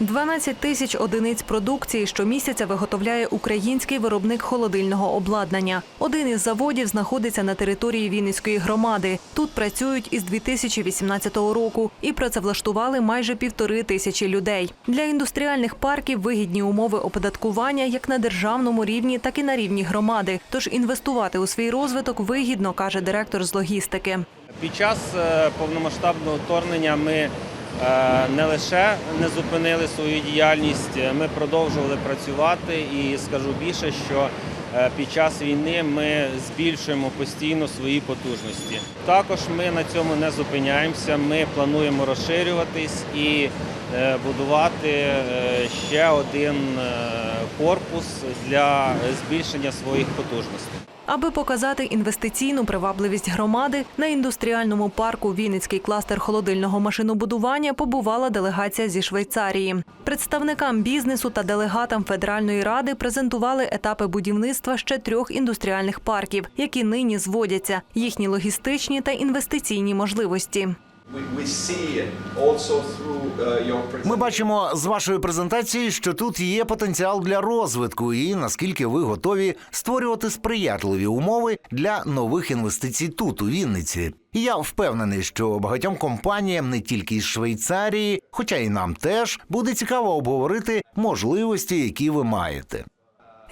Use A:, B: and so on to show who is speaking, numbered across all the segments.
A: 12 тисяч одиниць продукції щомісяця виготовляє український виробник холодильного обладнання. Один із заводів знаходиться на території Вінницької громади. Тут працюють із 2018 року і працевлаштували майже півтори тисячі людей. Для індустріальних парків вигідні умови оподаткування як на державному рівні, так і на рівні громади. Тож інвестувати у свій розвиток вигідно, каже директор з логістики.
B: Під час е, повномасштабного вторгнення ми не лише не зупинили свою діяльність, е, ми продовжували працювати і скажу більше, що е, під час війни ми збільшуємо постійно свої потужності. Також ми на цьому не зупиняємося. Ми плануємо розширюватись і е, будувати е, ще один е, корпус для збільшення своїх потужностей.
A: Аби показати інвестиційну привабливість громади, на індустріальному парку Вінницький кластер холодильного машинобудування побувала делегація зі Швейцарії. Представникам бізнесу та делегатам Федеральної ради презентували етапи будівництва ще трьох індустріальних парків, які нині зводяться, їхні логістичні та інвестиційні можливості.
C: Uh,
D: Ми бачимо з вашої презентації, що тут є потенціал для розвитку, і наскільки ви готові створювати сприятливі умови для нових інвестицій тут, у Вінниці. І я впевнений, що багатьом компаніям не тільки із Швейцарії, хоча й нам теж буде цікаво обговорити можливості, які ви маєте.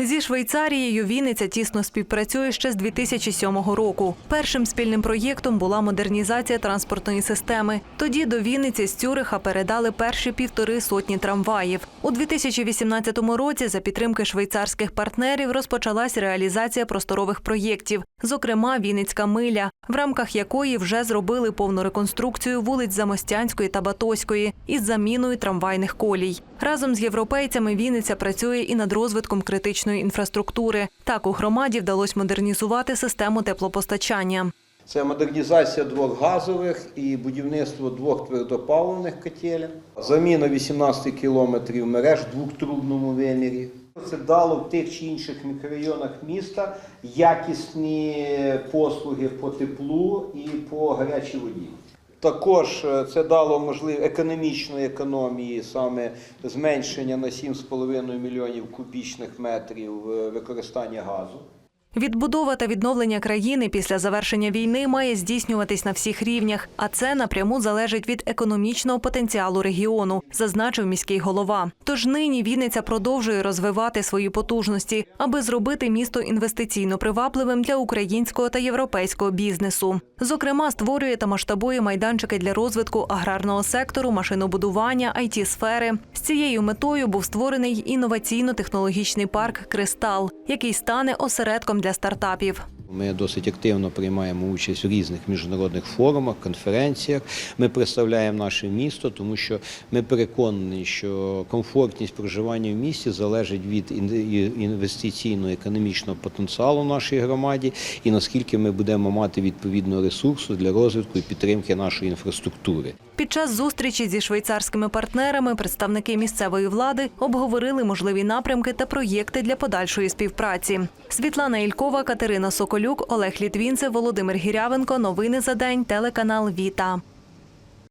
A: Зі Швейцарією Вінниця тісно співпрацює ще з 2007 року. Першим спільним проєктом була модернізація транспортної системи. Тоді до Вінниці з Цюриха передали перші півтори сотні трамваїв. У 2018 році за підтримки швейцарських партнерів розпочалась реалізація просторових проєктів, зокрема Вінницька миля, в рамках якої вже зробили повну реконструкцію вулиць Замостянської та Батоської із заміною трамвайних колій. Разом з європейцями Вінниця працює і над розвитком критичної інфраструктури. Так у громаді вдалося модернізувати систему теплопостачання.
E: Це модернізація двох газових і будівництво двох твердопаливних котелень, заміна 18 кілометрів мереж в двохтрубному вимірі. Це дало в тих чи інших мікрорайонах міста якісні послуги по теплу і по гарячій воді. Також е, це дало можливість економічної економії, саме зменшення на 7,5 мільйонів кубічних метрів е, використання газу.
A: Відбудова та відновлення країни після завершення війни має здійснюватись на всіх рівнях, а це напряму залежить від економічного потенціалу регіону, зазначив міський голова. Тож нині Вінниця продовжує розвивати свої потужності, аби зробити місто інвестиційно привабливим для українського та європейського бізнесу. Зокрема, створює та масштабує майданчики для розвитку аграрного сектору, машинобудування, it сфери З цією метою був створений інноваційно-технологічний парк Кристал, який стане осередком для стартапів.
F: Ми досить активно приймаємо участь в різних міжнародних форумах, конференціях. Ми представляємо наше місто, тому що ми переконані, що комфортність проживання в місті залежить від інвестиційно-економічного потенціалу в нашій громаді і наскільки ми будемо мати відповідного ресурсу для розвитку і підтримки нашої інфраструктури.
A: Під час зустрічі зі швейцарськими партнерами представники місцевої влади обговорили можливі напрямки та проєкти для подальшої співпраці. Світлана Ількова, Катерина Соколюк, Олег Літвінцев, Володимир Гірявенко. Новини за день. Телеканал Віта.